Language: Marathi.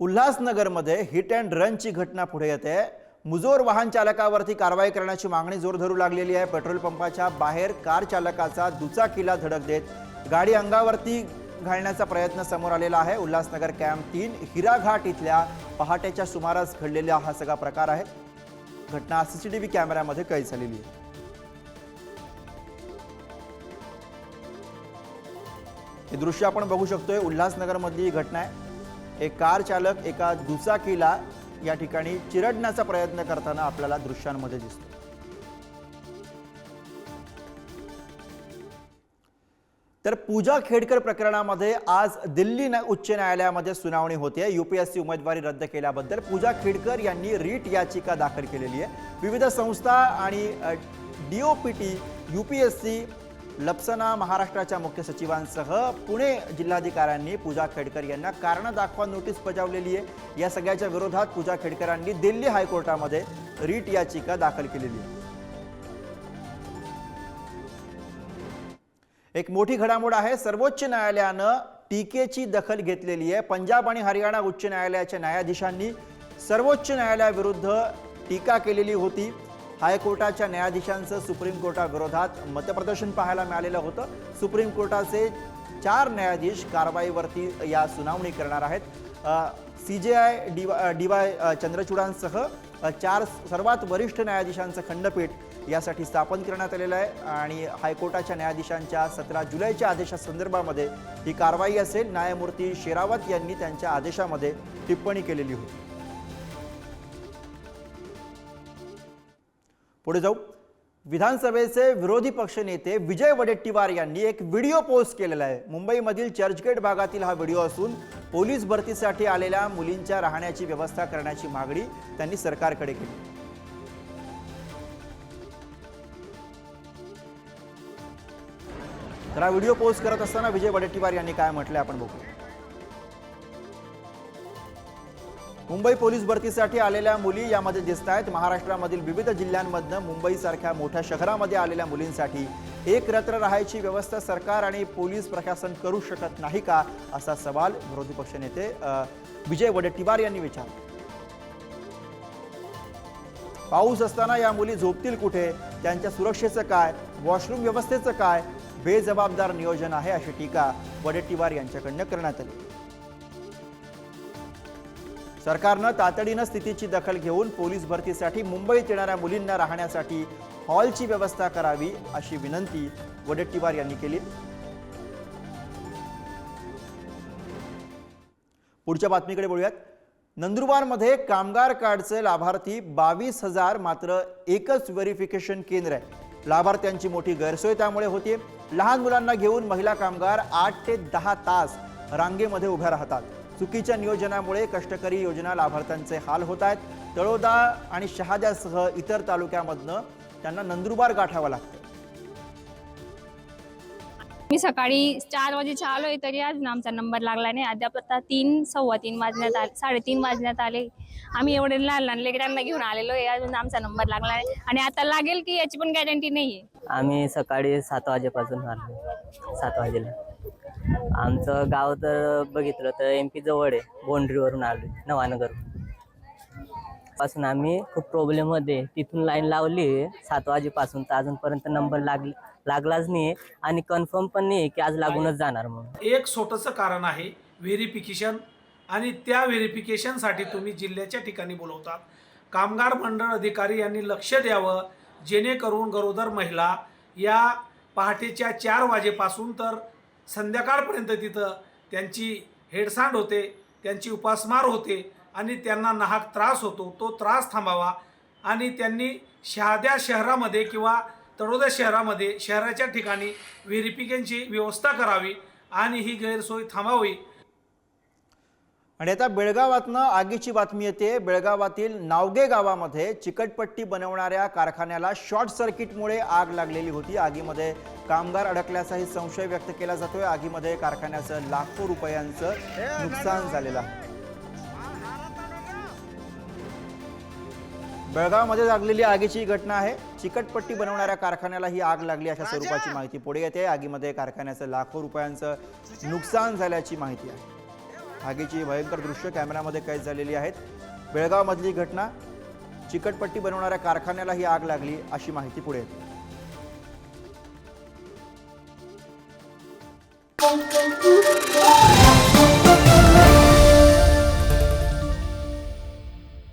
उल्हासनगरमध्ये हिट अँड रनची घटना पुढे येते. मुजोर वाहन चालकावरती कारवाई करण्याची मागणी जोर धरू लागलेली आहे. पेट्रोल पंपाच्या बाहेर कार चालकाचा दुचाकीला धडक देत गाडी अंगावरती घालण्याचा प्रयत्न समोर आलेला आहे. उल्हासनगर कॅम्प तीन हिराघाट इथल्या पहाटेच्या सुमारास घडलेला हा सगळा प्रकार आहे. घटना सी सी टी व्ही कॅमेऱ्यामध्ये कैद झालेली आहे. हे दृश्य आपण बघू शकतोय. उल्हासनगरमधली ही घटना आहे. एक कार चालक एका दुचाकीला या ठिकाणी चिरडण्याचा प्रयत्न करताना आपल्याला दृश्यांमध्ये दिसतो. तर पूजा खेडकर प्रकरणामध्ये आज दिल्ली उच्च न्यायालयामध्ये सुनावणी होते युपीएससी उमेदवारी रद्द केल्याबद्दल पूजा खेडकर यांनी रीट याचिका दाखल केलेली आहे. विविध संस्था आणि डीओपीटी युपीएससी लपसना महाराष्ट्राच्या मुख्य सचिवांसह पुणे जिल्हाधिकाऱ्यांनी पूजा खेडकर यांना कारण दाखवा नोटीस बजावलेली आहे. या सगळ्याच्या विरोधात पूजा खेडकरांनी दिल्ली हायकोर्टामध्ये रीट याचिका दाखल केलेली आहे. एक मोठी घडामोड आहे. सर्वोच्च न्यायालयानं टीकेची दखल घेतलेली आहे. पंजाब आणि हरियाणा उच्च न्यायालयाच्या न्यायाधीशांनी सर्वोच्च न्यायालयाविरुद्ध टीका केलेली होती. हायकोर्टाच्या न्यायाधीशांचं सुप्रीम कोर्टाविरोधात मतप्रदर्शन पाहायला मिळालेलं होतं. सुप्रीम कोर्टाचे चार न्यायाधीश कारवाईवरती या सुनावणी करणार आहेत. C J I D D Y चंद्रचूडांसह चार सर्वात वरिष्ठ न्यायाधीशांचं खंडपीठ यासाठी स्थापन करण्यात आलेलं आहे आणि हायकोर्टाच्या न्यायाधीशांच्या सतरा जुलैच्या आदेशासंदर्भामध्ये ही कारवाई असेल. न्यायमूर्ती शेरावत यांनी त्यांच्या आदेशामध्ये टिप्पणी केलेली होती. पुढे जाऊ. विधानसभेचे विरोधी पक्षनेते विजय वडेट्टीवार यांनी एक व्हिडिओ पोस्ट केलेला आहे. मुंबईमधील चर्चगेट भागातील हा व्हिडिओ असून पोलीस भरतीसाठी आलेल्या मुलींच्या राहण्याची व्यवस्था करण्याची मागणी त्यांनी सरकारकडे केली. तर हा व्हिडिओ पोस्ट करत असताना विजय वडेट्टीवार यांनी काय म्हटलंय आपण बघू. मुंबई पोलीस भरतीसाठी आलेल्या मुली यामध्ये दिसत आहेत. महाराष्ट्रामधील विविध जिल्ह्यांमधनं मुंबईसारख्या मोठ्या शहरामध्ये आलेल्या मुलींसाठी एकत्र राहायची व्यवस्था सरकार आणि पोलीस प्रशासन करू शकत नाही का असा सवाल विरोधी पक्षनेते विजय वडेट्टीवार यांनी विचारला. पाऊस असताना या मुली झोपतील कुठे? त्यांच्या सुरक्षेचं काय? वॉशरूम व्यवस्थेचं काय? बेजबाबदार नियोजन आहे अशी टीका वडेट्टीवार यांच्याकडनं करण्यात आली. सरकारनं तातडीनं स्थितीची दखल घेऊन पोलीस भरतीसाठी मुंबईत येणाऱ्या मुलींना राहण्यासाठी हॉलची व्यवस्था करावी अशी विनंती वडेट्टीवार यांनी केली. पुढच्या बातमीकडे बोलूयात. नंदुरबारमध्ये कामगार कार्डचे लाभार्थी बावीस हजार मात्र एकच व्हेरिफिकेशन केंद्र आहे. लाभार्थ्यांची मोठी गैरसोय त्यामुळे होते लहान मुलांना घेऊन महिला कामगार आठ ते दहा तास रांगेमध्ये उभ्या राहतात. चुकीच्या नियोजनामुळे कष्टकरी योजना लाभार्थ्यांचे हाल होत आहेत. तळोदा आणि शहाद्यासह इतर तालुक्यामधनं त्यांना नंदुरबार गाठावं लागतं मी सकाळी चार वाजेच्या आलोय तरी अजून आमचा नंबर लागला नाही. अद्याप आता तीन सव्वा तीन वाजण्यात आले साडेतीन वाजण्यात आले. आम्ही एवढे लहान लहान लेकरांना घेऊन आलेलो आहे. अजून आमचा नंबर लागला नाही. आणि आता लागेल की याची पण गॅरंटी नाहीये. आम्ही सकाळी सात वाजेपासून आलो सात वाजेला. आमचं गाव तर बघितलं तर एम पी जवळ आहे बोंड्रीवरून आलो नवानगर. पासून आम्ही खूप प्रॉब्लेममध्ये तिथून लाईन लावली सात वाजेपासून तर अजूनपर्यंत नंबर लाग लागलाच नाही आणि कन्फर्म पण नाही की आज लागूनच जाणार म्हणून. एक छोटंसं कारण आहे व्हेरिफिकेशन आणि त्या व्हेरिफिकेशनसाठी तुम्ही जिल्ह्याच्या ठिकाणी बोलवतात. कामगार मंडळ अधिकारी यांनी लक्ष द्यावं जेणेकरून गरोदर महिला या पहाटेच्या चार वाजेपासून तर संध्याकाळपर्यंत तिथं त्यांची हेडसांड होते त्यांची उपासमार होते आणि त्यांना नाहक त्रास होतो तो त्रास थांबावा. आणि त्यांनी शहाद्या शहरामध्ये किंवा तळोदा शहरामध्ये शहराच्या ठिकाणी व्हेरिफिकेशनची व्यवस्था करावी आणि ही गैरसोय थांबावी. आणि आता बेळगावातनं आगीची बातमी येते. बेळगावातील नावगे गावामध्ये चिकटपट्टी बनवणाऱ्या कारखान्याला शॉर्ट सर्किटमुळे आग लागलेली होती. आगीमध्ये कामगार अडकल्याचाही संशय व्यक्त केला जातोय. आगीमध्ये कारखान्याचं लाखो रुपयांचं नुकसान झालेलं आहे. बेळगावमध्ये लागलेली आगीची घटना आहे. चिकटपट्टी बनवणाऱ्या कारखान्याला ही आग लागली अशा स्वरूपाची माहिती पुढे येते. आगीमध्ये कारखान्याचं लाखो रुपयांचं नुकसान झाल्याची माहिती आहे. आगीची भयंकर दृश्य कॅमेऱ्यामध्ये कैद झालेली आहेत. बेळगावमधली घटना चिकटपट्टी बनवणाऱ्या कारखान्याला ही आग लागली अशी माहिती पुढे येते.